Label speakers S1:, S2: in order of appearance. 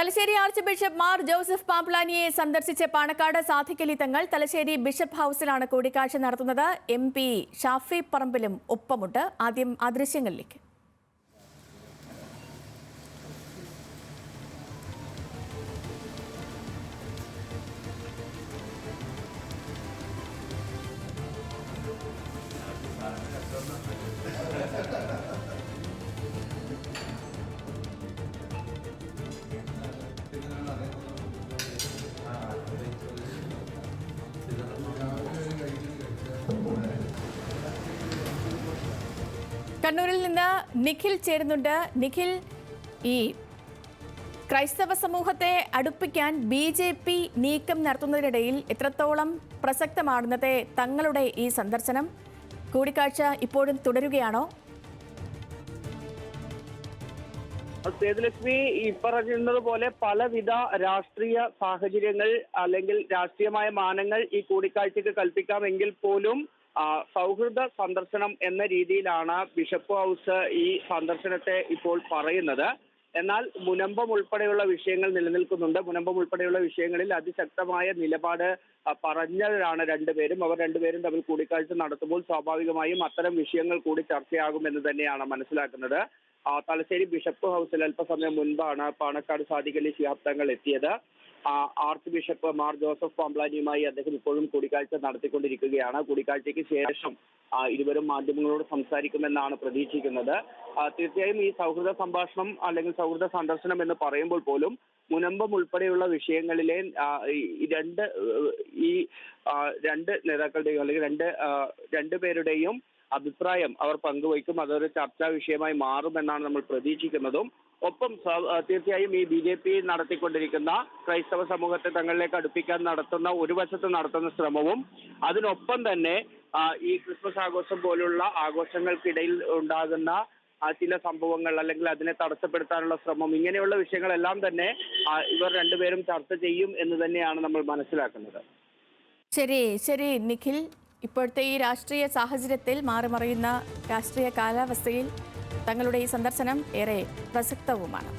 S1: Thalassery archbishop Mar Joseph പാംപ്ലാനിയെ സന്ദർശിച്ച പാണക്കാട് സാധിക്കലി തങ്ങൾ Thalassery bishop ഹൗസിലാണ് കൂടിക്കാഴ്ച നടത്തുന്നത്. എം പി ഷാഫി പറമ്പിലും ഒപ്പമുണ്ട്. ആദ്യം ആ ദൃശ്യങ്ങളിലേക്ക്. കണ്ണൂരിൽ നിന്ന് നിഖിൽ ചേരുന്നുണ്ട്. നിഖിൽ ഈ ക്രൈസ്തവ സമൂഹത്തെ അടുപ്പിക്കാൻ ബി ജെ പി നീക്കം നടത്തുന്നതിനിടയിൽ എത്രത്തോളം പ്രസക്തമാണെന്നത്തെ തങ്ങളുടെ ഈ സന്ദർശനം കൂടിക്കാഴ്ച ഇപ്പോഴും തുടരുകയാണോ?
S2: സേതുലക്ഷ്മി ഈ പറയുന്നത് പോലെ പലവിധ രാഷ്ട്രീയ സാഹചര്യങ്ങൾ അല്ലെങ്കിൽ രാഷ്ട്രീയമായ മാനങ്ങൾ ഈ കൂടിക്കാഴ്ചക്ക് കൽപ്പിക്കാമെങ്കിൽ പോലും സൗഹൃദ സന്ദർശനം എന്ന രീതിയിലാണ് ബിഷപ്പ് ഹൗസ് ഈ സന്ദർശനത്തെ ഇപ്പോൾ പറയുന്നത്. എന്നാൽ മുനമ്പം ഉൾപ്പെടെയുള്ള വിഷയങ്ങൾ നിലനിൽക്കുന്നുണ്ട്. മുനമ്പം ഉൾപ്പെടെയുള്ള വിഷയങ്ങളിൽ അതിശക്തമായ നിലപാട് പറഞ്ഞവരാണ് രണ്ടുപേരും. അവർ രണ്ടുപേരും തമ്മിൽ കൂടിക്കാഴ്ച നടത്തുമ്പോൾ സ്വാഭാവികമായും അത്തരം വിഷയങ്ങൾ കൂടി ചർച്ചയാകുമെന്ന് തന്നെയാണ് മനസ്സിലാക്കുന്നത്. തലശ്ശേരി ബിഷപ്പ് ഹൗസിൽ അല്പസമയം മുൻപാണ് പാണക്കാട് സാദിഖലി ശിഹാബ് തങ്ങൾ എത്തിയത്. ആർച്ച് ബിഷപ്പ് മാർ ജോസഫ് പാമ്പ്ലാനിയുമായി അദ്ദേഹം ഇപ്പോഴും കൂടിക്കാഴ്ച നടത്തിക്കൊണ്ടിരിക്കുകയാണ്. കൂടിക്കാഴ്ചയ്ക്ക് ശേഷം ഇരുവരും മാധ്യമങ്ങളോട് സംസാരിക്കുമെന്നാണ് പ്രതീക്ഷിക്കുന്നത്. തീർച്ചയായും ഈ സൗഹൃദ സംഭാഷണം അല്ലെങ്കിൽ സൗഹൃദ സന്ദർശനം എന്ന് പറയുമ്പോൾ പോലും മുനമ്പം ഉൾപ്പെടെയുള്ള വിഷയങ്ങളിലെ രണ്ട് ഈ രണ്ട് നേതാക്കളുടെയും അല്ലെങ്കിൽ രണ്ട് രണ്ടു പേരുടെയും അഭിപ്രായം അവർ പങ്കുവയ്ക്കും. അതൊരു ചർച്ചാ വിഷയമായി മാറുമെന്നാണ് നമ്മൾ പ്രതീക്ഷിക്കുന്നതും. ഒപ്പം തീർച്ചയായും ഈ ബി ജെ പി നടത്തിക്കൊണ്ടിരിക്കുന്ന ക്രൈസ്തവ സമൂഹത്തെ തങ്ങളിലേക്ക് അടുപ്പിക്കാൻ നടത്തുന്ന ഒരു വശത്ത് നടത്തുന്ന ശ്രമവും അതിനൊപ്പം തന്നെ ഈ ക്രിസ്മസ് ആഘോഷം പോലുള്ള ആഘോഷങ്ങൾക്കിടയിൽ ഉണ്ടാകുന്ന ചില സംഭവങ്ങൾ അല്ലെങ്കിൽ അതിനെ തടസ്സപ്പെടുത്താനുള്ള ശ്രമം ഇങ്ങനെയുള്ള വിഷയങ്ങളെല്ലാം തന്നെ ഇവർ രണ്ടുപേരും ചർച്ച ചെയ്യും എന്ന് തന്നെയാണ് നമ്മൾ മനസ്സിലാക്കുന്നത്.
S1: ശരി ശരി നിഖിൽ. ഇപ്പോഴത്തെ ഈ രാഷ്ട്രീയ സാഹചര്യത്തിൽ മാറിമറിയുന്ന രാഷ്ട്രീയ കാലാവസ്ഥയിൽ തങ്ങളുടെ ഈ സന്ദർശനം ഏറെ പ്രസക്തവുമാണ്.